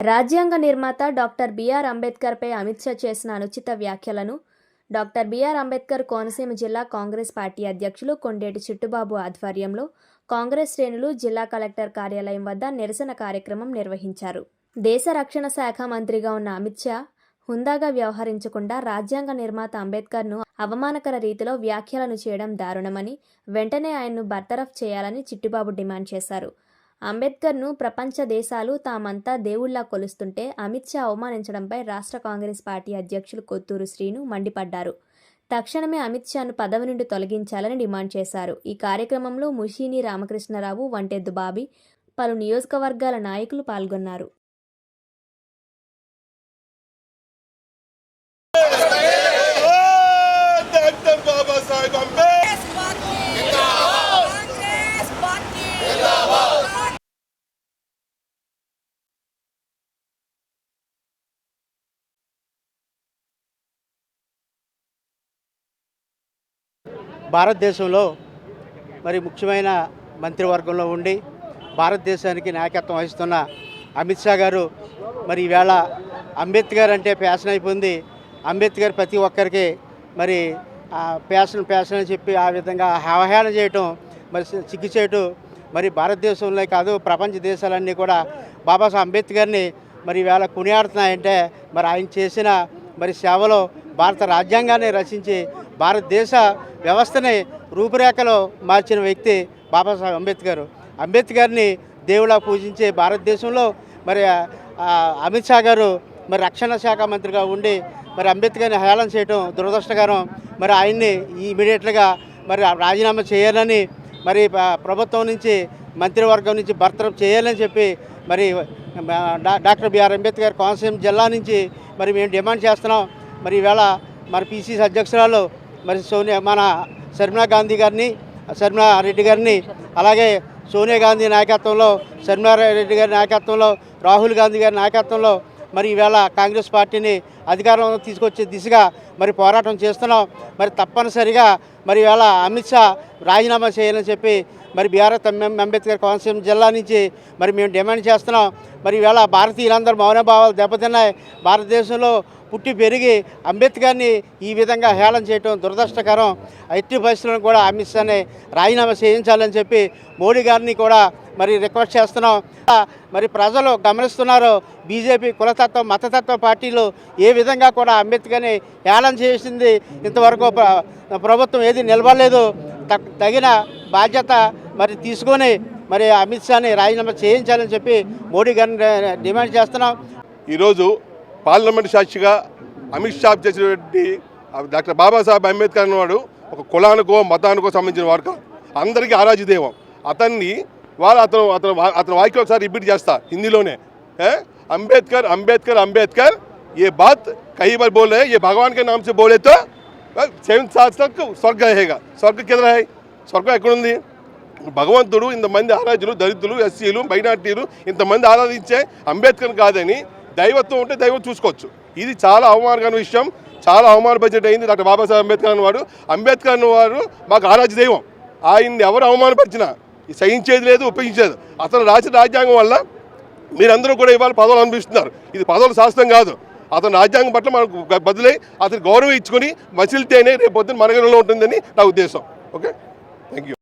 రాజ్యాంగ నిర్మాత doctor B R అంబేద్కర్పై అమిత్ షా చేసిన అనుచిత వ్యాఖ్యలను డాక్టర్ బిఆర్ అంబేద్కర్ కోనసీమ జిల్లా కాంగ్రెస్ పార్టీ అధ్యక్షులు కొండేటి చిట్టుబాబు ఆధ్వర్యంలో కాంగ్రెస్ శ్రేణులు జిల్లా కలెక్టర్ కార్యాలయం వద్ద నిరసన కార్యక్రమం నిర్వహించారు. దేశ రక్షణ శాఖ మంత్రిగా ఉన్న అమిత్ షా హుందాగా వ్యవహరించకుండా రాజ్యాంగ నిర్మాత అంబేద్కర్ను అవమానకర రీతిలో వ్యాఖ్యలను చేయడం దారుణమని వెంటనే ఆయన్ను బర్తరఫ్ చేయాలని చిట్టుబాబు డిమాండ్ చేశారు. అంబేద్కర్ను ప్రపంచ దేశాలు తామంతా దేవుళ్ళా కొలుస్తుంటే అమిత్ షా అవమానించడంపై రాష్ట్ర కాంగ్రెస్ పార్టీ అధ్యక్షులు కొత్తూరు శ్రీను మండిపడ్డారు తక్షణమే అమిత్ షాను పదవి నుండి తొలగించాలని డిమాండ్ చేశారు ఈ కార్యక్రమంలో ముషీని రామకృష్ణరావు వంటెద్దు బాబి పలు నియోజకవర్గాల నాయకులు పాల్గొన్నారు బాబాసాహెబ్ భారతదేశంలో మరి ముఖ్యమైన మంత్రివర్గంలో ఉండి భారతదేశానికి నాయకత్వం వహిస్తున్న అమిత్ షా గారు మరి ఈవేళ అంబేద్కర్ అంటే ఫ్యాషన్ అయిపోయింది. అంబేద్కర్ ప్రతి ఒక్కరికి మరి ఆ, ఫ్యాషన్ ఫ్యాషన్ అని చెప్పి ఆ విధంగా అవహేళన చేయటం మరి సి- సిగ్గు చేయటం మరి భారతదేశంలో కాదు ప్రపంచ దేశాలన్నీ కూడా బాబాసాహెబ్ అంబేద్కర్ని మరి ఈవేళ కొనియాడుతున్నాయంటే మరి ఆయన చేసిన మరి సేవలో భారత రాజ్యాంగాన్ని రచించి భారతదేశ వ్యవస్థని రూపురేఖలో మార్చిన వ్యక్తి బాబాసాహెబ్ అంబేద్కర్. అంబేద్కర్ని దేవుడా పూజించే భారతదేశంలో మరి అమిత్ షా గారు మరి రక్షణ శాఖ మంత్రిగా ఉండి మరి అంబేద్కర్ని హేళన చేయడం దురదృష్టకరం. మరి ఆయన్ని ఇమీడియట్గా మరి రాజీనామా చేయాలని మరి ప్రభుత్వం నుంచి మంత్రివర్గం నుంచి బర్తరఫ్ చేయాలని చెప్పి మరి డా- డాక్టర్ బిఆర్ అంబేద్కర్ కోనసీమ జిల్లా నుంచి మరి మేము డిమాండ్ చేస్తున్నాం. మరి ఈవేళ మరి పీసీసీ అధ్యక్షురాలు మరి సోనియా మన శర్మిలా గాంధీ గారిని శర్మిలా రెడ్డి గారిని అలాగే సోనియా గాంధీ నాయకత్వంలో శర్మిలా రెడ్డి గారి నాయకత్వంలో రాహుల్ గాంధీ గారి నాయకత్వంలో మరి ఈవేళ కాంగ్రెస్ పార్టీని అధికారంలో తీసుకొచ్చే దిశగా మరి పోరాటం చేస్తున్నాం. మరి తప్పనిసరిగా మరి ఈవేళ అమిత్ షా రాజీనామా చేయాలని చెప్పి మరి బీఆర్ఎస్ అంబేద్కర్ కోనసీమ జిల్లా నుంచి మరి మేము డిమాండ్ చేస్తున్నాం. మరి ఈవేళ భారతీయులందరూ మౌనభావాలు దెబ్బతిన్నాయి. భారతదేశంలో పుట్టి పెరిగి అంబేద్కర్ని ఈ విధంగా హేళన చేయటం దురదృష్టకరం. ఎట్టి పరిస్థితులను కూడా అమిత్ షాని రాజీనామా చేయించాలని చెప్పి మోడీ గారిని కూడా మరి రిక్వెస్ట్ చేస్తున్నాం. మరి ప్రజలు గమనిస్తున్నారు. బీజేపీ కులతత్వం మతతత్వ పార్టీలు ఏ విధంగా కూడా అంబేద్కర్ని హేళన చేసింది. ఇంతవరకు ప్రభుత్వం ఏది నిలబడలేదు. తగిన బాధ్యత మరి తీసుకొని మరి అమిత్ షాని రాజీనామా చేయించాలని చెప్పి మోడీ గారిని డిమాండ్ చేస్తున్నాం. ఈరోజు పార్లమెంట్ సాక్షిగా అమిత్ షా చేసినటువంటి డాక్టర్ బాబాసాహెబ్ అంబేద్కర్ అనేవాడు ఒక కులానికో మతానికో సంబంధించిన వాడు అందరికీ ఆరాజు దేవం అతన్ని వాళ్ళు అతను అతను అతను వాక్యం ఒకసారి రిపీట్ చేస్తా హిందీలోనే. అంబేద్కర్ అంబేద్కర్ అంబేద్కర్ ఏ బాత్ कई బోలే ఏ భగవాన్ కే ये బోలేతో సెవెన్ స్వర్గ హేగా? స్వర్గ కింద స్వర్గం ఎక్కడుంది? భగవంతుడు ఇంతమంది ఆరాధ్యులు దళితులు ఎస్సీలు మైనార్టీలు ఇంతమంది ఆరాధించే అంబేద్కర్ కాదని దైవత్వం ఉంటే దైవం చూసుకోవచ్చు. ఇది చాలా అవమానకరమైన విషయం. చాలా అవమాన బడ్జెట్ అయింది డాక్టర్ బాబాసాహెబ్ అంబేద్కర్ అన్నవాడు అంబేద్కర్ అన్నవారు మాకు ఆరాధ్య దైవం. ఆయన్ని ఎవరు అవమానపరిచినా సహించేది లేదు ఉపయోగించేది అతను రాసిన రాజ్యాంగం వల్ల మీరందరూ కూడా ఇవాళ పదవులు అనిపిస్తున్నారు ఇది పదవులు శాస్త్రం కాదు. అతను రాజ్యాంగం పట్ల మనకు బదులై అతను గౌరవం ఇచ్చుకొని మసిలితేనే రేపు పొద్దున్న ఉంటుందని నా ఉద్దేశం. Okay thank you